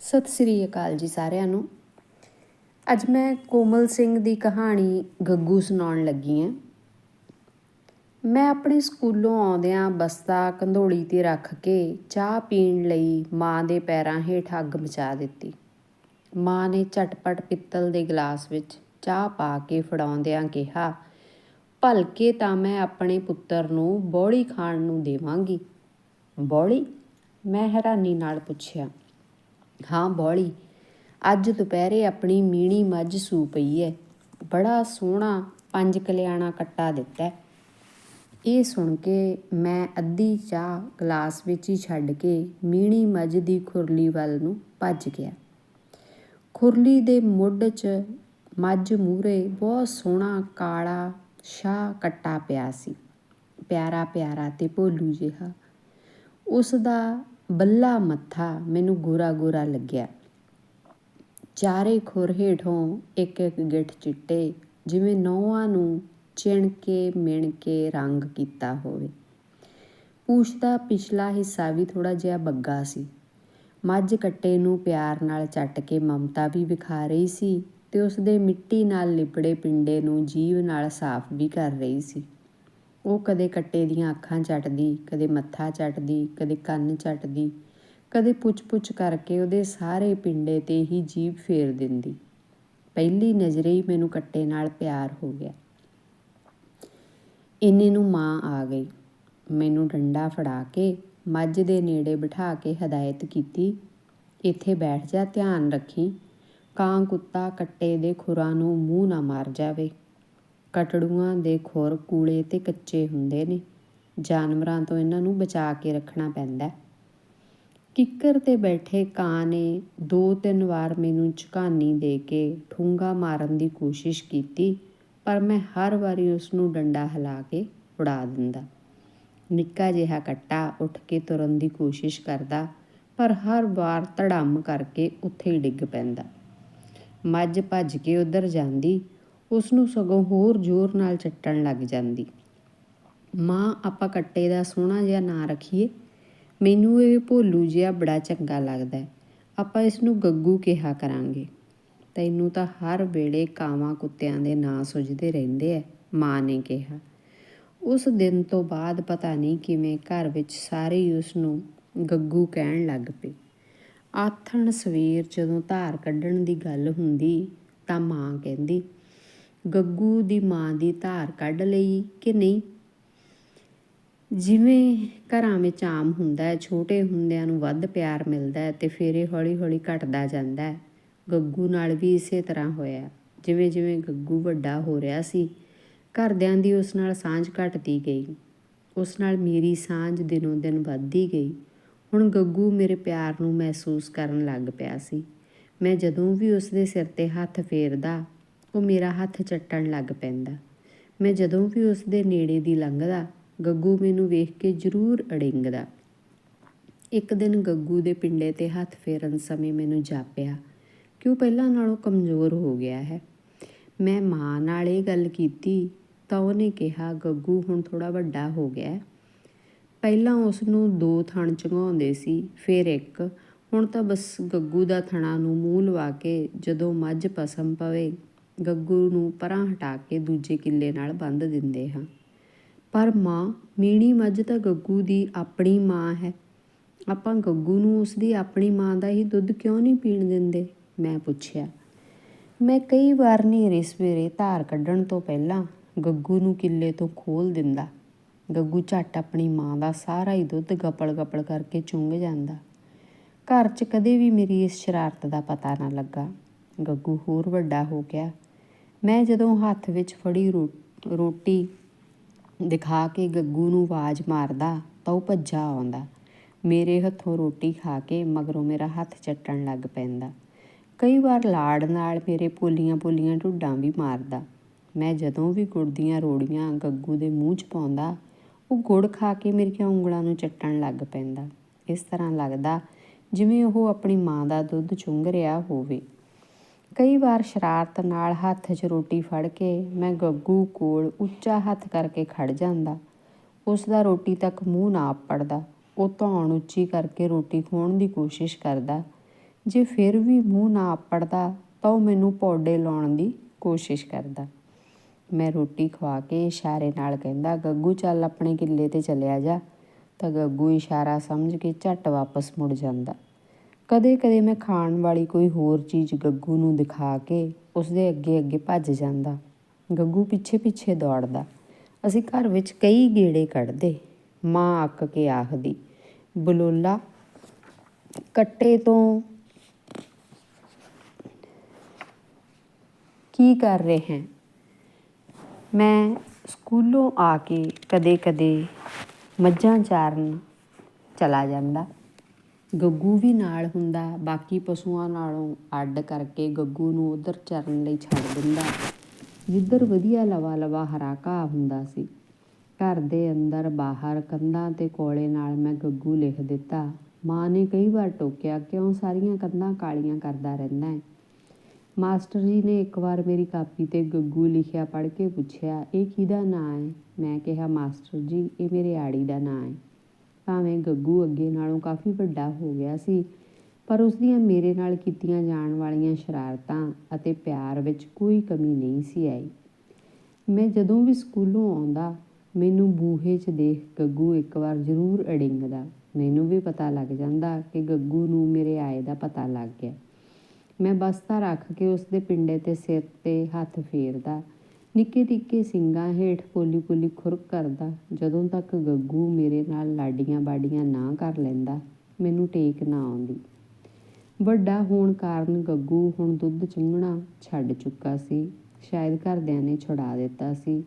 ਸਤਿ ਸ੍ਰੀ ਅਕਾਲ ਜੀ ਸਾਰਿਆਂ ਨੂੰ। ਅੱਜ ਮੈਂ ਕੋਮਲ ਸਿੰਘ ਦੀ ਕਹਾਣੀ ਗੱਗੂ ਸੁਣਾਉਣ ਲੱਗੀ ਹਾਂ। ਮੈਂ ਆਪਣੇ ਸਕੂਲੋਂ ਆਉਂਦਿਆਂ ਬਸਤਾ ਕੰਧੋਲੀ ਤੇ ਰੱਖ ਕੇ ਚਾਹ ਪੀਣ ਲਈ ਮਾਂ ਦੇ ਪੈਰਾਂ ਹੇਠ ਅੱਗ ਮਚਾ ਦਿੱਤੀ। ਮਾਂ ਨੇ ਝਟਪਟ ਪਿੱਤਲ ਦੇ ਗਲਾਸ ਵਿੱਚ ਚਾਹ ਪਾ ਕੇ ਫੜਾਉਂਦਿਆਂ ਕਿਹਾ, ਭਲਕੇ ਤਾਂ ਮੈਂ ਆਪਣੇ ਪੁੱਤਰ ਨੂੰ ਬੋੜੀ ਖਾਣ ਨੂੰ ਦੇਵਾਂਗੀ। ਬੋੜੀ ਮੈਂ ਹੈਰਾਨੀ ਨਾਲ ਪੁੱਛਿਆ। ਹਾਂ, ਬੌਲੀ। ਅੱਜ ਦੁਪਹਿਰੇ ਆਪਣੀ ਮੀਣੀ ਮੱਝ ਸੂ ਪਈ ਐ। ਬੜਾ ਸੋਹਣਾ ਪੰਜ ਕਲਿਆਣਾ ਕੱਟਾ ਦਿੱਤਾ ਇਹ ਸੁਣ ਕੇ ਮੈਂ ਅੱਧੀ ਚਾਹ ਗਲਾਸ ਵਿੱਚ ਹੀ ਛੱਡ ਕੇ ਮੀਣੀ ਮੱਝ ਦੀ ਖੁਰਲੀ ਵੱਲ ਨੂੰ ਭੱਜ ਗਿਆ। ਖੁਰਲੀ ਦੇ ਮੁੱਢ 'ਚ ਮੱਝ ਮੂਰੇ ਬਹੁਤ ਸੋਹਣਾ ਕਾਲਾ ਸ਼ਾਹ ਕੱਟਾ ਪਿਆ ਸੀ। ਪਿਆਰਾ ਪਿਆਰਾ ਤੇ ਭੋਲੂ ਜਿਹਾ। ਉਸ ਦਾ ਬੱਲਾ ਮੱਥਾ ਮੈਨੂੰ ਗੋਰਾ ਗੋਰਾ ਲੱਗਿਆ। ਚਾਰੇ ਖੁਰ ਹੇਠੋਂ ਇੱਕ ਇੱਕ ਗਿੱਠ ਚਿੱਟੇ, ਜਿਵੇਂ ਨੌਆਂ ਨੂੰ ਚਿਣ ਕੇ ਮਿਣ ਕੇ ਰੰਗ ਕੀਤਾ ਹੋਵੇ। ਪੂਛ ਦਾ ਪਿਛਲਾ ਹਿੱਸਾ ਵੀ ਥੋੜਾ ਜਿਹਾ ਬੱਗਾ ਸੀ। ਮੱਝ ਕੱਟੇ ਨੂੰ ਪਿਆਰ ਨਾਲ ਚੱਟ ਕੇ ਮਮਤਾ ਵੀ ਵਿਖਾ ਰਹੀ ਸੀ ਤੇ ਉਸ ਦੇ ਮਿੱਟੀ ਨਾਲ ਲਿਪੜੇ ਪਿੰਡੇ ਨੂੰ ਜੀਵ ਨਾਲ ਸਾਫ਼ ਵੀ ਕਰ ਰਹੀ ਸੀ। ਉਹ ਕਦੇ ਕੱਟੇ ਦੀਆਂ ਅੱਖਾਂ ਚੱਟਦੀ, ਕਦੇ ਮੱਥਾ ਚੱਟਦੀ, ਕਦੇ ਕੰਨ ਚੱਟਦੀ, ਕਦੇ ਪੁੱਛ-ਪੁੱਛ ਕਰਕੇ ਉਹਦੇ ਸਾਰੇ ਪਿੰਡੇ ਤੇ ਹੀ ਜੀਭ ਫੇਰ ਦਿੰਦੀ। ਪਹਿਲੀ ਨਜ਼ਰੇ ਹੀ ਮੈਨੂੰ ਕੱਟੇ ਨਾਲ ਪਿਆਰ ਹੋ ਗਿਆ। ਇੰਨੇ ਨੂੰ ਮਾਂ ਆ ਗਈ। ਮੈਨੂੰ ਡੰਡਾ ਫੜਾ ਕੇ, ਮੱਝ ਦੇ ਨੇੜੇ ਬਿਠਾ ਕੇ ਹਦਾਇਤ ਕੀਤੀ, ਇੱਥੇ ਬੈਠ ਜਾ, ਧਿਆਨ ਰੱਖੀ। ਕਾਂ ਕੁੱਤਾ ਕੱਟੇ ਦੇ ਖੁਰਾਂ ਨੂੰ ਮੂੰਹ ਨਾ ਮਾਰ ਜਾਵੇ। ਕਟੜੂਆਂ ਦੇ ਖੁਰ ਕੂਲੇ ਤੇ ਕੱਚੇ ਹੁੰਦੇ ਨੇ। ਜਾਨਵਰਾਂ ਤੋਂ ਇਹਨਾਂ ਨੂੰ ਬਚਾ ਕੇ ਰੱਖਣਾ ਪੈਂਦਾ ਕਿੱਕਰ ਤੇ ਬੈਠੇ ਕਾਂ ਨੇ ਦੋ ਤਿੰਨ ਵਾਰ ਮੈਨੂੰ ਝਕਾਨੀ ਦੇ ਕੇ ਠੂੰਗਾ ਮਾਰਨ ਦੀ ਕੋਸ਼ਿਸ਼ ਕੀਤੀ, ਪਰ ਮੈਂ ਹਰ ਵਾਰੀ ਉਸ ਨੂੰ ਡੰਡਾ ਹਿਲਾ ਕੇ ਉਡਾ ਦਿੰਦਾ। ਨਿੱਕਾ ਜਿਹਾ ਕੱਟਾ ਉੱਠ ਕੇ ਤੁਰਨ ਦੀ ਕੋਸ਼ਿਸ਼ ਕਰਦਾ, ਪਰ ਹਰ ਵਾਰ ਧੜਮ ਕਰਕੇ ਉੱਥੇ ਹੀ ਡਿੱਗ ਪੈਂਦਾ। ਮੱਝ ਭੱਜ ਕੇ ਉਧਰ ਜਾਂਦੀ ਉਸ ਨੂੰ ਸਗੋਂ ਹੋਰ ਜ਼ੋਰ ਨਾਲ ਚੱਟਣ ਲੱਗ ਜਾਂਦੀ। ਮਾਂ, ਆਪਾਂ ਕੱਟੇ ਦਾ ਸੋਹਣਾ ਜਿਹਾ ਨਾਂ ਰੱਖੀਏ। ਮੈਨੂੰ ਇਹ ਭੋਲੂ ਜਿਹਾ ਬੜਾ ਚੰਗਾ ਲੱਗਦਾ ਹੈ। ਆਪਾਂ ਇਸ ਨੂੰ ਗੱਗੂ ਕਿਹਾ ਕਰਾਂਗੇ। ਤੈਨੂੰ ਤਾਂ ਹਰ ਵੇਲੇ ਕਾਵਾਂ ਕੁੱਤਿਆਂ ਦੇ ਨਾਂ ਸੁਝਦੇ ਰਹਿੰਦੇ ਐ, ਮਾਂ ਨੇ ਕਿਹਾ। ਉਸ ਦਿਨ ਤੋਂ ਬਾਅਦ ਪਤਾ ਨਹੀਂ ਕਿਵੇਂ ਘਰ ਵਿੱਚ ਸਾਰੇ ਹੀ ਉਸ ਨੂੰ ਗੱਗੂ ਕਹਿਣ ਲੱਗ ਪਏ। ਆਥਣ ਸਵੇਰ ਜਦੋਂ ਧਾਰ ਕੱਢਣ ਦੀ ਗੱਲ ਹੁੰਦੀ ਤਾਂ ਮਾਂ ਕਹਿੰਦੀ ਗੱਗੂ ਦੀ ਮਾਂ ਦੀ ਧਾਰ ਕੱਢ ਲਈ ਕਿ ਨਹੀਂ? ਜਿਵੇਂ ਘਰਾਂ ਵਿੱਚ ਆਮ ਹੁੰਦਾ ਹੈ, ਛੋਟੇ ਹੁੰਦਿਆਂ ਨੂੰ ਵੱਧ ਪਿਆਰ ਮਿਲਦਾ ਹੈ ਤੇ ਫਿਰ ਇਹ ਹੌਲੀ-ਹੌਲੀ ਘਟਦਾ ਜਾਂਦਾ ਹੈ। ਗੱਗੂ ਨਾਲ ਵੀ ਇਸੇ ਤਰ੍ਹਾਂ ਹੋਇਆ। ਜਿਵੇਂ-ਜਿਵੇਂ ਗੱਗੂ ਵੱਡਾ ਹੋ ਰਿਹਾ ਸੀ, ਘਰਦਿਆਂ ਦੀ ਉਸ ਨਾਲ ਸਾਂਝ ਘਟਦੀ ਗਈ। ਉਸ ਨਾਲ ਮੇਰੀ ਸਾਂਝ ਦਿਨੋਂ ਦਿਨ ਵੱਧਦੀ ਗਈ। ਹੁਣ ਗੱਗੂ ਮੇਰੇ ਪਿਆਰ ਨੂੰ ਮਹਿਸੂਸ ਕਰਨ ਲੱਗ ਪਿਆ ਸੀ। ਮੈਂ ਜਦੋਂ ਵੀ ਉਸ ਦੇ ਸਿਰ ਤੇ ਹੱਥ ਫੇਰਦਾ ਉਹ ਮੇਰਾ ਹੱਥ ਚੱਟਣ ਲੱਗ ਪੈਂਦਾ। ਮੈਂ ਜਦੋਂ ਵੀ ਉਸ ਦੇ ਨੇੜੇ ਦੀ ਲੰਘਦਾ, ਗੱਗੂ ਮੈਨੂੰ ਵੇਖ ਕੇ ਜ਼ਰੂਰ ਅੜਿੰਗਦਾ। ਇੱਕ ਦਿਨ ਗੱਗੂ ਦੇ ਪਿੰਡੇ ਤੇ ਹੱਥ ਫੇਰਨ ਸਮੇਂ ਮੈਨੂੰ ਜਾਪਿਆ ਕਿ ਉਹ ਪਹਿਲਾਂ ਨਾਲੋਂ ਕਮਜ਼ੋਰ ਹੋ ਗਿਆ ਹੈ? ਮੈਂ ਮਾਂ ਨਾਲ ਇਹ ਗੱਲ ਕੀਤੀ, ਤਾਂ ਉਹਨੇ ਕਿਹਾ, ਗੱਗੂ ਹੁਣ ਥੋੜਾ ਵੱਡਾ ਹੋ ਗਿਆ ਪਹਿਲਾਂ ਉਸ ਨੂੰ ਦੋ ਥਣ ਚੰਗਾਉਂਦੇ ਸੀ, ਫਿਰ ਇੱਕ। ਹੁਣ ਤਾਂ ਬਸ ਗੱਗੂ ਦਾ ਥਣਾ ਨੂੰ ਮੂੰਹ ਲਵਾ ਕੇ ਜਦੋਂ ਮੱਝ ਪਸਮ ਪਵੇ ਗੱਗੂ ਨੂੰ ਪਰਾਂ ਹਟਾ ਕੇ ਦੂਜੇ ਕਿੱਲੇ ਨਾਲ ਬੰਦ ਦਿੰਦੇ ਹਾਂ। ਪਰ ਮਾਂ, ਮੀਣੀ ਮੱਝ ਤਾਂ ਗੱਗੂ ਦੀ ਆਪਣੀ ਮਾਂ ਹੈ। ਆਪਾਂ ਗੱਗੂ ਨੂੰ ਉਸਦੀ ਆਪਣੀ ਮਾਂ ਦਾ ਹੀ ਦੁੱਧ ਕਿਉਂ ਨਹੀਂ ਪੀਣ ਦਿੰਦੇ? ਮੈਂ ਪੁੱਛਿਆ। ਮੈਂ ਕਈ ਵਾਰ ਨੇਰੇ ਸਵੇਰੇ ਧਾਰ ਕੱਢਣ ਤੋਂ ਪਹਿਲਾਂ ਗੱਗੂ ਨੂੰ ਕਿੱਲੇ ਤੋਂ ਖੋਲ ਦਿੰਦਾ। ਗੱਗੂ ਝੱਟ ਆਪਣੀ ਮਾਂ ਦਾ ਸਾਰਾ ਹੀ ਦੁੱਧ ਗਪਲ ਗਪਲ ਕਰਕੇ ਚੁੰਗ ਜਾਂਦਾ। ਘਰ 'ਚ ਕਦੇ ਵੀ ਮੇਰੀ ਇਸ ਸ਼ਰਾਰਤ ਦਾ ਪਤਾ ਨਾ ਲੱਗਾ। ਗੱਗੂ ਹੋਰ ਵੱਡਾ ਹੋ ਗਿਆ। ਮੈਂ ਜਦੋਂ ਹੱਥ ਵਿੱਚ ਫੜੀ ਰੋਟੀ ਦਿਖਾ ਕੇ ਗੱਗੂ ਨੂੰ ਆਵਾਜ਼ ਮਾਰਦਾ ਤਾਂ ਉਹ ਭੱਜਾ ਆਉਂਦਾ। ਮੇਰੇ ਹੱਥੋਂ ਰੋਟੀ ਖਾ ਕੇ ਮਗਰੋਂ ਮੇਰਾ ਹੱਥ ਚੱਟਣ ਲੱਗ ਪੈਂਦਾ। ਕਈ ਵਾਰ ਲਾੜ ਨਾਲ ਮੇਰੇ ਪੋਲੀਆਂ ਪੋਲੀਆਂ ਢੁੱਡਾਂ ਵੀ ਮਾਰਦਾ। ਮੈਂ ਜਦੋਂ ਵੀ ਗੁੜ ਦੀਆਂ ਰੋੜੀਆਂ ਗੱਗੂ ਦੇ ਮੂੰਹ 'ਚ ਪਾਉਂਦਾ, ਉਹ ਗੁੜ ਖਾ ਕੇ ਮੇਰੀਆਂ ਉਂਗਲਾਂ ਨੂੰ ਚੱਟਣ ਲੱਗ ਪੈਂਦਾ। ਇਸ ਤਰ੍ਹਾਂ ਲੱਗਦਾ ਜਿਵੇਂ ਉਹ ਆਪਣੀ ਮਾਂ ਦਾ ਦੁੱਧ ਚੁੰਘ ਰਿਹਾ ਹੋਵੇ। ਕਈ ਵਾਰ ਸ਼ਰਾਰਤ ਨਾਲ ਹੱਥ 'ਚ ਰੋਟੀ ਫੜ ਕੇ ਮੈਂ ਗੱਗੂ ਕੋਲ ਉੱਚਾ ਹੱਥ ਕਰਕੇ ਖੜ ਜਾਂਦਾ। ਉਸ ਦਾ ਰੋਟੀ ਤੱਕ ਮੂੰਹ ਨਾ ਪੜਦਾ। ਉਹ ਧੌਣ ਉੱਚੀ ਕਰਕੇ ਰੋਟੀ ਖੋਣ ਦੀ ਕੋਸ਼ਿਸ਼ ਕਰਦਾ। ਜੇ ਫਿਰ ਵੀ ਮੂੰਹ ਨਾ ਆਪੜਦਾ ਤਾਂ ਉਹ ਮੈਨੂੰ ਪੌਡੇ ਲਾਉਣ ਦੀ ਕੋਸ਼ਿਸ਼ ਕਰਦਾ। ਮੈਂ ਰੋਟੀ ਖਵਾ ਕੇ ਇਸ਼ਾਰੇ ਨਾਲ ਕਹਿੰਦਾ, ਗੱਗੂ ਚੱਲ ਆਪਣੇ ਕਿੱਲੇ ਤੇ ਚਲਿਆ ਜਾ। ਤਾਂ ਗੱਗੂ ਇਸ਼ਾਰਾ ਸਮਝ ਕੇ ਝੱਟ ਵਾਪਸ ਮੁੜ ਜਾਂਦਾ। ਕਦੇ ਕਦੇ ਮੈਂ ਖਾਣ ਵਾਲੀ ਕੋਈ ਹੋਰ ਚੀਜ਼ ਗੱਗੂ ਨੂੰ ਦਿਖਾ ਕੇ ਉਸਦੇ ਅੱਗੇ ਅੱਗੇ ਭੱਜ ਜਾਂਦਾ। ਗੱਗੂ ਪਿੱਛੇ ਪਿੱਛੇ ਦੌੜਦਾ। ਅਸੀਂ ਘਰ ਵਿੱਚ ਕਈ ਗੇੜੇ ਕੱਢਦੇ। ਮਾਂ ਅੱਕ ਕੇ ਆਖਦੀ, ਬਲੋਲਾ, ਕੱਟੇ ਤੋਂ ਕੀ ਕਰ ਰਹੇ ਮੈਂ ਸਕੂਲੋਂ ਆ ਕੇ ਕਦੇ-ਕਦੇ ਮੱਝਾਂ ਚਾਰਨ ਚਲਾ ਜਾਂਦਾ। ਗੱਗੂ ਵੀ ਨਾਲ ਹੁੰਦਾ, ਬਾਕੀ ਪਸ਼ੂਆਂ ਨਾਲੋਂ ਅੱਡ ਕਰਕੇ ਗੱਗੂ ਨੂੰ ਉਧਰ ਚਰਨ ਲਈ ਛੱਡ ਦਿੰਦਾ। ਜਿੱਧਰ ਵਧੀਆ ਲਵਾ ਲਵਾ ਹਰਾ ਘਾਹ ਹੁੰਦਾ ਸੀ, ਘਰ ਦੇ ਅੰਦਰ ਬਾਹਰ ਕੰਧਾਂ ਤੇ ਕੋਲੇ ਨਾਲ ਮੈਂ ਗੱਗੂ ਲਿਖ ਦਿੱਤਾ, ਮਾਂ ਨੇ ਕਈ ਵਾਰ ਟੋਕਿਆ, ਕਿਉਂ ਸਾਰੀਆਂ ਕੰਧਾਂ ਕਾਲੀਆਂ ਕਰਦਾ ਰਹਿੰਦਾ ਹੈ ਮਾਸਟਰ ਜੀ ਨੇ ਇੱਕ ਵਾਰ ਮੇਰੀ ਕਾਪੀ ਤੇ ਗੱਗੂ ਲਿਖਿਆ ਪੜ੍ਹ ਕੇ ਪੁੱਛਿਆ, ਇਹ ਕਿਹਦਾ ਨਾਂ ਹੈ ਮੈਂ ਕਿਹਾ, ਮਾਸਟਰ ਜੀ, ਇਹ ਮੇਰੇ ਆੜੀ ਦਾ ਨਾਂ ਹੈ ਭਾਵੇਂ ਗੱਗੂ ਅੱਗੇ ਨਾਲੋਂ ਕਾਫੀ ਵੱਡਾ ਹੋ ਗਿਆ ਸੀ, ਪਰ ਉਸ ਦੀਆਂ ਮੇਰੇ ਨਾਲ ਕੀਤੀਆਂ ਜਾਣ ਵਾਲੀਆਂ ਸ਼ਰਾਰਤਾਂ ਅਤੇ ਪਿਆਰ ਵਿੱਚ ਕੋਈ ਕਮੀ ਨਹੀਂ ਸੀ ਆਈ। ਮੈਂ ਜਦੋਂ ਵੀ ਸਕੂਲੋਂ ਆਉਂਦਾ, ਮੈਨੂੰ ਬੂਹੇ 'ਚ ਦੇਖ ਗੱਗੂ ਇੱਕ ਵਾਰ ਜ਼ਰੂਰ ਅੜਿੰਗਦਾ। ਮੈਨੂੰ ਵੀ ਪਤਾ ਲੱਗ ਜਾਂਦਾ ਕਿ ਗੱਗੂ ਨੂੰ ਮੇਰੇ ਆਏ ਦਾ ਪਤਾ ਲੱਗ ਗਿਆ। ਮੈਂ ਬਸਤਾ ਰੱਖ ਕੇ ਉਸ ਦੇ ਪਿੰਡੇ ਤੇ ਸਿਰ ਤੇ ਹੱਥ ਫੇਰਦਾ ਨਿੱਕੇ ਨਿੱਕੇ ਸਿੰਗਾਂ ਹੇਠ ਪੋਲੀ ਪੋਲੀ ਖੁਰਕ ਕਰਦਾ। ਜਦੋਂ ਤੱਕ ਗੱਗੂ ਮੇਰੇ ਨਾਲ ਲਾਡੀਆਂ ਬਾਡੀਆਂ ਨਾ ਕਰ ਲੈਂਦਾ, ਮੈਨੂੰ ਟੇਕ ਨਾ ਆਉਂਦੀ। ਵੱਡਾ ਹੋਣ ਕਾਰਨ ਗੱਗੂ ਹੁਣ ਦੁੱਧ ਚੁੰਘਣਾ ਛੱਡ ਚੁੱਕਾ ਸੀ। ਸ਼ਾਇਦ ਘਰਦਿਆਂ ਨੇ ਛੁਡਾ ਦਿੱਤਾ ਸੀ।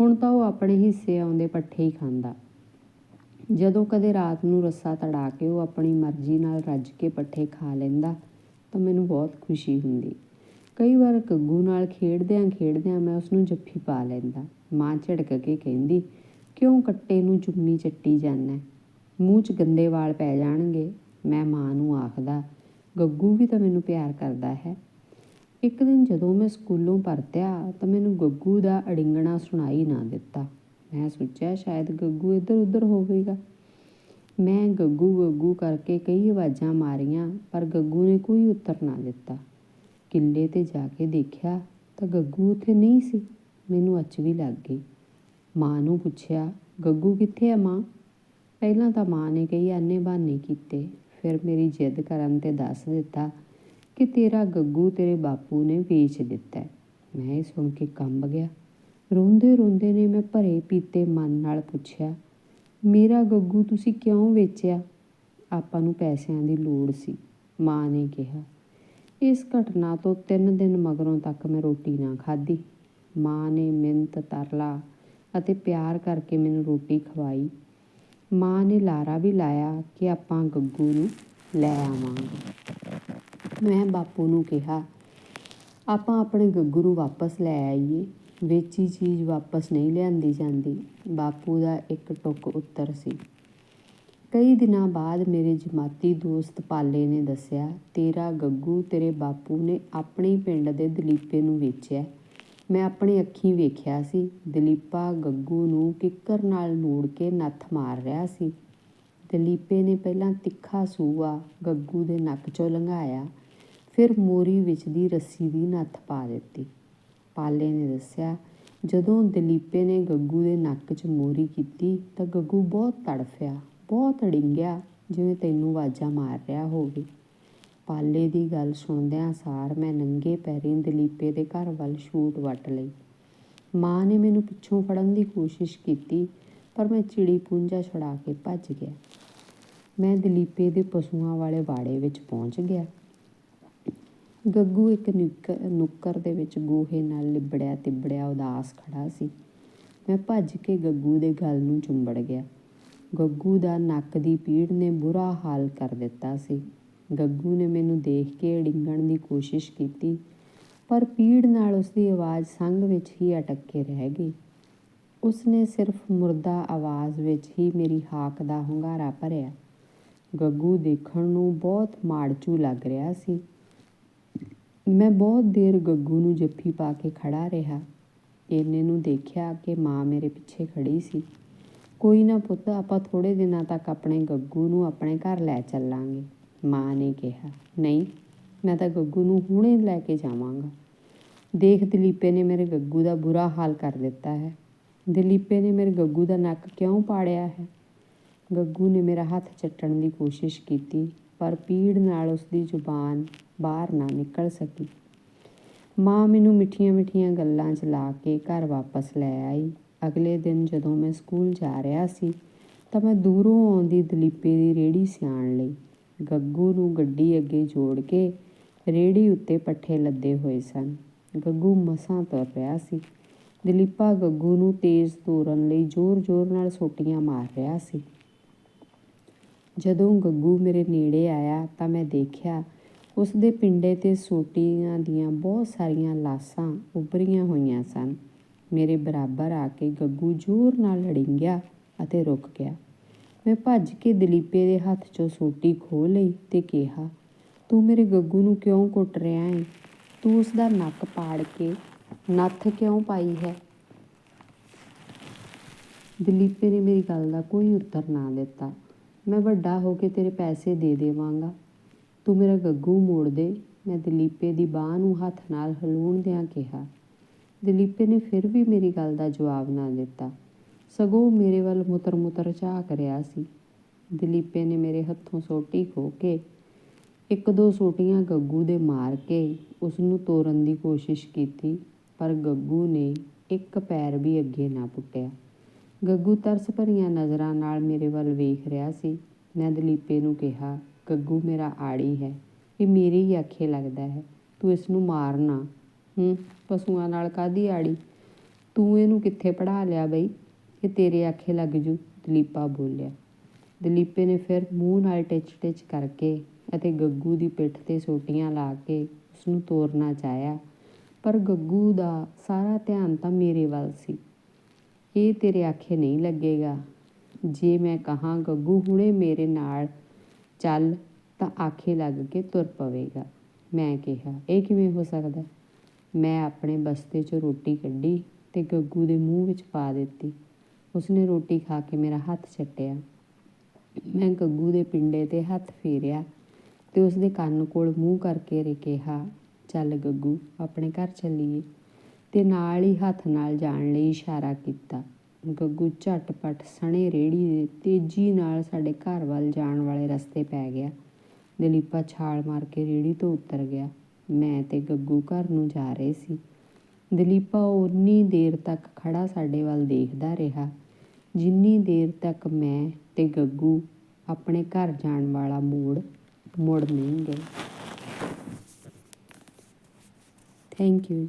ਹੁਣ ਤਾਂ ਉਹ ਆਪਣੇ ਹਿੱਸੇ ਆਉਂਦੇ ਪੱਠੇ ਹੀ ਖਾਂਦਾ। ਜਦੋਂ ਕਦੇ ਰਾਤ ਨੂੰ ਰੱਸਾ ਤੜਾ ਕੇ ਉਹ ਆਪਣੀ ਮਰਜ਼ੀ ਨਾਲ ਰੱਜ ਕੇ ਪੱਠੇ ਖਾ ਲੈਂਦਾ, ਤਾਂ ਮੈਨੂੰ ਬਹੁਤ ਖੁਸ਼ੀ ਹੁੰਦੀ। ਕਈ ਵਾਰ ਗੱਗੂ ਨਾਲ ਖੇਡਦਿਆਂ ਖੇਡਦਿਆਂ ਮੈਂ ਉਸ ਨੂੰ ਜੱਫੀ ਪਾ ਲੈਂਦਾ। ਮਾਂ ਝੜਕ ਕੇ ਕਹਿੰਦੀ, ਕਿਉਂ ਕੱਟੇ ਨੂੰ ਚੁੰਮੀ ਚੱਟੀ ਜਾਂਦਾ ਮੂੰਹ 'ਚ ਗੰਦੇ ਵਾਲ ਪੈ ਜਾਣਗੇ। ਮੈਂ ਮਾਂ ਨੂੰ ਆਖਦਾ, ਗੱਗੂ ਵੀ ਤਾਂ ਮੈਨੂੰ ਪਿਆਰ ਕਰਦਾ ਹੈ। ਇੱਕ ਦਿਨ ਜਦੋਂ ਮੈਂ ਸਕੂਲੋਂ ਪਰਤਿਆ ਤਾਂ ਮੈਨੂੰ ਗੱਗੂ ਦਾ ਅੜਿੰਗਣਾ ਸੁਣਾਈ ਨਾ ਦਿੱਤਾ। ਮੈਂ ਸੋਚਿਆ, ਸ਼ਾਇਦ ਗੱਗੂ ਇੱਧਰ ਉੱਧਰ ਹੋਵੇਗਾ। ਮੈਂ ਗੱਗੂ ਗੱਗੂ ਕਰਕੇ ਕਈ ਆਵਾਜ਼ਾਂ ਮਾਰੀਆਂ, ਪਰ ਗੱਗੂ ਨੇ ਕੋਈ ਉੱਤਰ ਨਾ ਦਿੱਤਾ। ਕਿੱਲੇ ਤੇ ਜਾ ਕੇ ਦੇਖਿਆ ਤਾਂ ਗੱਗੂ ਉੱਥੇ ਨਹੀਂ ਸੀ। ਮੈਨੂੰ ਅੱਚ ਵੀ ਲੱਗ ਗਈ। ਮਾਂ ਨੂੰ ਪੁੱਛਿਆ, ਗੱਗੂ ਕਿੱਥੇ ਆ ਮਾਂ? ਪਹਿਲਾਂ ਤਾਂ ਮਾਂ ਨੇ ਕਈ ਆਨੇ ਬਹਾਨੇ ਕੀਤੇ। ਫਿਰ ਮੇਰੀ ਜਿੱਦ ਕਰਨ ਤੇ ਦੱਸ ਦਿੱਤਾ ਕਿ ਤੇਰਾ ਗੱਗੂ ਤੇਰੇ ਬਾਪੂ ਨੇ ਵੇਚ ਦਿੱਤਾ ਮੈਂ ਇਹ ਸੁਣ ਕੇ ਕੰਬ ਗਿਆ। ਰੋਂਦੇ ਰੋਂਦੇ ਨੇ ਮੈਂ ਭਰੇ ਪੀਤੇ ਮਨ ਨਾਲ ਪੁੱਛਿਆ, ਮੇਰਾ ਗੱਗੂ ਤੁਸੀਂ ਕਿਉਂ ਵੇਚਿਆ? ਆਪਾਂ ਨੂੰ ਪੈਸਿਆਂ ਦੀ ਲੋੜ ਸੀ, ਮਾਂ ਨੇ ਕਿਹਾ। ਇਸ ਘਟਨਾ ਤੋਂ 3 ਦਿਨ ਮਗਰੋਂ ਤੱਕ ਮੈਂ ਰੋਟੀ ਨਾ ਖਾਧੀ। ਮਾਂ ਨੇ ਮਿੰਤ ਤਰਲਾ ਅਤੇ ਪਿਆਰ ਕਰਕੇ ਮੈਨੂੰ ਰੋਟੀ ਖਵਾਈ। ਮਾਂ ਨੇ ਲਾਰਾ ਵੀ ਲਾਇਆ ਕਿ ਆਪਾਂ ਗੱਗੂ ਨੂੰ ਲੈ ਆਵਾਂਗੇ। ਮੈਂ ਬਾਪੂ ਨੂੰ ਕਿਹਾ, ਆਪਾਂ ਆਪਣੇ ਗੱਗੂ ਨੂੰ ਵਾਪਸ ਲੈ ਆਈਏ। ਵੇਚੀ ਚੀਜ਼ ਵਾਪਸ ਨਹੀਂ ਲਿਆਂਦੀ ਜਾਂਦੀ। ਬਾਪੂ ਦਾ ਇੱਕ ਟੁੱਕ ਉੱਤਰ ਸੀ। ਕਈ ਦਿਨਾਂ ਬਾਅਦ ਮੇਰੇ ਜਮਾਤੀ ਦੋਸਤ ਪਾਲੇ ਨੇ ਦੱਸਿਆ, ਤੇਰਾ ਗੱਗੂ ਤੇਰੇ ਬਾਪੂ ਨੇ ਆਪਣੇ ਪਿੰਡ ਦੇ ਦਲੀਪੇ ਨੂੰ ਵੇਚਿਆ। ਮੈਂ ਆਪਣੇ ਅੱਖੀਂ ਵੇਖਿਆ ਸੀ, ਦਲੀਪਾ ਗੱਗੂ ਨੂੰ ਕਿੱਕਰ ਨਾਲ ਨੂੜ ਕੇ ਨੱਥ ਮਾਰ ਰਿਹਾ ਸੀ। ਦਲੀਪੇ ਨੇ ਪਹਿਲਾਂ ਤਿੱਖਾ ਸੂਆ ਗੱਗੂ ਦੇ ਨੱਕ 'ਚੋਂ ਲੰਘਾਇਆ, ਫਿਰ ਮੋਰੀ ਵਿੱਚ ਦੀ ਰੱਸੀ ਦੀ ਨੱਥ ਪਾ ਦਿੱਤੀ। ਪਾਲੇ ਨੇ ਦੱਸਿਆ, ਜਦੋਂ ਦਲੀਪੇ ਨੇ ਗੱਗੂ ਦੇ ਨੱਕ 'ਚ ਮੋਰੀ ਕੀਤੀ ਤਾਂ ਗੱਗੂ ਬਹੁਤ ਤੜਫਿਆ। ਬਹੁਤ ਅੜਿੰਗਿਆ ਜਿਵੇਂ ਤੈਨੂੰ ਆਵਾਜ਼ਾਂ ਮਾਰ ਰਿਹਾ ਹੋਵੇ। ਪਾਲੇ ਦੀ ਗੱਲ ਸੁਣਦਿਆਂ ਸਾਰ ਮੈਂ ਨੰਗੇ ਪੈਰੀਂ ਦਲੀਪੇ ਦੇ ਘਰ ਵੱਲ ਛੂਟ ਵੱਟ ਲਈ। ਮਾਂ ਨੇ ਮੈਨੂੰ ਪਿੱਛੋਂ ਫੜਨ ਦੀ ਕੋਸ਼ਿਸ਼ ਕੀਤੀ, ਪਰ ਮੈਂ ਚਿੜੀ ਪੁੰਜਾ ਛੁਡਾ ਕੇ ਭੱਜ ਗਿਆ। ਮੈਂ ਦਲੀਪੇ ਦੇ ਪਸ਼ੂਆਂ ਵਾਲੇ ਬਾੜੇ ਵਿੱਚ ਪਹੁੰਚ ਗਿਆ। ਗੱਗੂ ਇੱਕ ਨੁੱਕ- ਨੁੱਕਰ ਦੇ ਵਿੱਚ ਗੋਹੇ ਨਾਲ ਲਿਬੜਿਆ ਤਿਬੜਿਆ ਉਦਾਸ ਖੜਾ ਸੀ। ਮੈਂ ਭੱਜ ਕੇ ਗੱਗੂ ਦੇ ਗਲ ਨੂੰ ਚੁੰਬੜ ਗਿਆ। ਗੱਗੂ ਦਾ ਨੱਕ ਦੀ ਪੀੜ ਨੇ ਬੁਰਾ ਹਾਲ ਕਰ ਦਿੱਤਾ ਸੀ। ਗੱਗੂ ਨੇ ਮੈਨੂੰ ਦੇਖ ਕੇ ਡਿੰਗਣ ਦੀ ਕੋਸ਼ਿਸ਼ ਕੀਤੀ, ਪਰ ਪੀੜ ਨਾਲ ਉਸ ਦੀ ਆਵਾਜ਼ ਸੰਗ ਵਿੱਚ ਹੀ ਅਟਕ ਕੇ ਰਹਿ ਗਈ। ਉਸਨੇ ਸਿਰਫ ਮੁਰਦਾ ਆਵਾਜ਼ ਵਿੱਚ ਹੀ ਮੇਰੀ ਹਾਕ ਦਾ ਹੁੰਗਾਰਾ ਭਰਿਆ। ਗੱਗੂ ਦੇਖਣ ਨੂੰ ਬਹੁਤ ਮਾੜਚੂ ਲੱਗ ਰਿਹਾ ਸੀ। ਮੈਂ ਬਹੁਤ ਦੇਰ ਗੱਗੂ ਨੂੰ ਜੱਫੀ ਪਾ ਕੇ ਖੜਾ ਰਿਹਾ। ਇਹਨੇ ਨੂੰ ਦੇਖਿਆ ਕਿ ਮਾਂ ਮੇਰੇ ਪਿੱਛੇ ਖੜੀ ਸੀ। ਕੋਈ ਨਾ ਪੁੱਤ, ਆਪਾਂ ਥੋੜੇ ਦਿਨਾਂ ਤੱਕ ਆਪਣੇ ਗੱਗੂ ਨੂੰ ਆਪਣੇ ਘਰ ਲੈ ਚੱਲਾਂਗੇ, ਮਾਂ ਨੇ ਕਿਹਾ। ਨਹੀਂ, ਮੈਂ ਤਾਂ ਗੱਗੂ ਨੂੰ ਹੁਣੇ ਲੈ ਕੇ ਜਾਵਾਂਗਾ। ਦੇਖ ਦਲੀਪੇ ਨੇ ਮੇਰੇ ਗੱਗੂ ਦਾ ਬੁਰਾ ਹਾਲ ਕਰ ਦਿੱਤਾ ਹੈ। ਦਲੀਪੇ ਨੇ ਮੇਰੇ ਗੱਗੂ ਦਾ ਨੱਕ ਕਿਉਂ ਪਾੜਿਆ ਹੈ? ਗੱਗੂ ਨੇ ਮੇਰਾ ਹੱਥ ਚੱਟਣ ਦੀ ਕੋਸ਼ਿਸ਼ ਕੀਤੀ, ਪਰ ਪੀੜ ਨਾਲ ਉਸ ਦੀ ਜ਼ੁਬਾਨ ਬਾਹਰ ਨਾ ਨਿਕਲ ਸਕੀ। ਮਾਂ ਮੈਨੂੰ ਮਿੱਠੀਆਂ-ਮਿੱਠੀਆਂ ਗੱਲਾਂ 'ਚ ਲਾ ਕੇ ਘਰ ਵਾਪਸ ਲੈ ਆਈ। ਅਗਲੇ ਦਿਨ ਜਦੋਂ ਮੈਂ ਸਕੂਲ ਜਾ ਰਿਹਾ ਸੀ, ਤਾਂ ਮੈਂ ਦੂਰੋਂ ਆਉਂਦੀ ਦਲੀਪੇ ਦੀ ਰੇੜੀ ਸਿਆਣ ਲਈ। ਗੱਗੂ ਨੂੰ ਗੱਡੀ ਅੱਗੇ ਜੋੜ ਕੇ ਰੇੜੀ ਉੱਤੇ ਪੱਠੇ ਲੱਦੇ ਹੋਏ ਸਨ। ਗੱਗੂ ਮਸਾਂ ਤੁਰ ਰਿਹਾ ਸੀ। ਦਲੀਪਾ ਗੱਗੂ ਨੂੰ ਤੇਜ਼ ਤੋਰਨ ਲਈ ਜ਼ੋਰ-ਜ਼ੋਰ ਨਾਲ ਸੋਟੀਆਂ ਮਾਰ ਰਿਹਾ ਸੀ। ਜਦੋਂ ਗੱਗੂ ਮੇਰੇ ਨੇੜੇ ਆਇਆ, ਤਾਂ ਮੈਂ ਦੇਖਿਆ ਉਸ ਦੇ ਪਿੰਡੇ ਤੇ ਸੋਟੀਆਂ ਦੀਆਂ ਬਹੁਤ ਸਾਰੀਆਂ ਲਾਸਾਂ ਉੱਭਰੀਆਂ ਹੋਈਆਂ ਸਨ। ਮੇਰੇ ਬਰਾਬਰ ਆ ਕੇ ਗੱਗੂ ਜ਼ੋਰ ਨਾਲ ਲੜਿੰਗਿਆ ਅਤੇ ਰੁਕ ਗਿਆ। ਮੈਂ ਭੱਜ ਕੇ ਦਲੀਪੇ ਦੇ ਹੱਥ 'ਚੋਂ ਸੋਟੀ ਖੋਹ ਲਈ ਤੇ ਕਿਹਾ, ਤੂੰ ਮੇਰੇ ਗੱਗੂ ਨੂੰ ਕਿਉਂ ਕੁੱਟ ਰਿਹਾ ਹੈ ਤੂੰ ਉਸ ਦਾ ਨੱਕ ਪਾੜ ਕੇ ਨੱਥ ਕਿਉਂ ਪਾਈ ਹੈ? ਦਲੀਪੇ ਨੇ ਮੇਰੀ ਗੱਲ ਦਾ ਕੋਈ ਉੱਤਰ ਨਾ ਦਿੱਤਾ। ਮੈਂ ਵੱਡਾ ਹੋ ਕੇ ਤੇਰੇ ਪੈਸੇ ਦੇ ਦੇਵਾਂਗਾ। ਤੂੰ ਮੇਰਾ ਗੱਗੂ ਮੋੜ ਦੇ। ਮੈਂ ਦਲੀਪੇ ਦੀ ਬਾਹ ਨੂੰ ਹੱਥ ਨਾਲ ਹਲੂਣਦਿਆਂ ਕਿਹਾ। ਦਲੀਪੇ ਨੇ ਫਿਰ ਵੀ ਮੇਰੀ ਗੱਲ ਦਾ ਜਵਾਬ ਨਾ ਦਿੱਤਾ। ਸਗੋਂ ਮੇਰੇ ਵੱਲ ਮੁਤਰ-ਮੁਤਰ ਝਾਕ ਰਿਹਾ ਸੀ। ਦਲੀਪੇ ਨੇ ਮੇਰੇ ਹੱਥੋਂ ਸੋਟੀ ਖੋ ਕੇ ਇੱਕ ਦੋ ਸੋਟੀਆਂ ਗੱਗੂ ਦੇ ਮਾਰ ਕੇ ਉਸ ਨੂੰ ਤੋਰਨ ਦੀ ਕੋਸ਼ਿਸ਼ ਕੀਤੀ, ਪਰ ਗੱਗੂ ਨੇ ਇੱਕ ਪੈਰ ਵੀ ਅੱਗੇ ਨਾ ਪੁੱਟਿਆ। ਗੱਗੂ ਤਰਸ ਭਰੀਆਂ ਨਜ਼ਰਾਂ ਨਾਲ ਮੇਰੇ ਵੱਲ ਵੇਖ ਰਿਹਾ ਸੀ। ਮੈਂ ਦਲੀਪੇ ਨੂੰ ਕਿਹਾ, ਗੱਗੂ ਮੇਰਾ ਆੜੀ ਹੈ। ਇਹ ਮੇਰੀ ਹੀ ਆਖੇ ਲੱਗਦਾ ਹੈ। ਤੂੰ ਇਸ ਨੂੰ। ਮਾਰਨਾ ਹੂੰ, ਪਸ਼ੂਆਂ ਨਾਲ ਕਾਦੀ ਆੜੀ? ਤੂੰ ਇਹਨੂੰ ਕਿੱਥੇ ਪੜਾ ਲਿਆ ਬਈ? ਇਹ ਤੇਰੇ ਆਖੇ ਲੱਗ ਜੂ, ਦਲੀਪਾ ਬੋਲਿਆ। ਦਲੀਪੇ ਨੇ ਫਿਰ ਮੂੰਹ ਨਾਲ ਟਿਚ-ਟਿਚ ਕਰਕੇ ਅਤੇ ਗੱਗੂ ਦੀ ਪਿੱਠ ਤੇ ਸੋਟੀਆਂ ਲਾ ਕੇ ਉਸ ਨੂੰ ਤੋਰਨਾ ਚਾਹਿਆ। ਪਰ ਗੱਗੂ ਦਾ ਸਾਰਾ ਧਿਆਨ ਤਾਂ ਮੇਰੇ ਵੱਲ ਸੀ। ਇਹ ਤੇਰੇ ਆਖੇ ਨਹੀਂ ਲੱਗੇਗਾ। ਜੇ ਮੈਂ ਕਹਾਂ ਗੱਗੂ ਹੁਣੇ ਮੇਰੇ ਨਾਲ ਚੱਲ ਤਾਂ ਆਖੇ ਲੱਗ ਕੇ ਤੁਰ ਪਵੇਗਾ। ਮੈਂ ਕਿਹਾ, ਇਹ ਕਿਵੇਂ ਹੋ ਸਕਦਾ? ਮੈਂ ਆਪਣੇ ਬਸਤੇ 'ਚੋਂ ਰੋਟੀ ਕੱਢੀ ਤੇ ਗੱਗੂ ਦੇ ਮੂੰਹ ਵਿੱਚ ਪਾ ਦਿੱਤੀ। ਉਸਨੇ ਰੋਟੀ ਖਾ ਕੇ ਮੇਰਾ ਹੱਥ ਚੱਟਿਆ ਮੈਂ ਗੱਗੂ ਦੇ ਪਿੰਡੇ ਤੇ ਹੱਥ ਫੇਰਿਆ ਤੇ ਉਸਦੇ ਕੰਨ ਕੋਲ ਮੂੰਹ ਕਰਕੇ ਰੇ ਕਿਹਾ, ਚੱਲ ਗੱਗੂ, ਆਪਣੇ ਘਰ ਚੱਲੀਏ। ਤੇ ਨਾਲ ਹੀ ਹੱਥ ਨਾਲ ਜਾਣ ਲਈ ਇਸ਼ਾਰਾ ਕੀਤਾ। ਗੱਗੂ ਝਟਪਟ ਸਣੇ ਰੇੜੀ ਦੇ ਤੇਜ਼ੀ ਨਾਲ ਸਾਡੇ ਘਰ ਵੱਲ ਜਾਣ ਵਾਲੇ ਰਸਤੇ ਪੈ ਗਿਆ। ਦਲੀਪਾ ਛਾਲ ਮਾਰ ਕੇ ਰੇੜੀ ਤੋਂ ਉਤਰ ਗਿਆ। ਮੈਂ ਤੇ ਗੱਗੂ ਘਰ ਨੂੰ ਜਾ ਰਹੇ ਸੀ। ਦਲੀਪਾ ਉਨੀ ਦੇਰ ਤੱਕ ਖੜਾ ਸਾਡੇ ਵੱਲ ਦੇਖਦਾ ਰਿਹਾ। ਜਿੰਨੀ ਦੇਰ ਤੱਕ ਮੈਂ ਤੇ ਗੱਗੂ ਆਪਣੇ ਘਰ ਜਾਣ ਵਾਲਾ ਮੋੜ, ਮੁੜ ਨਹੀਂ ਗਏ। Thank you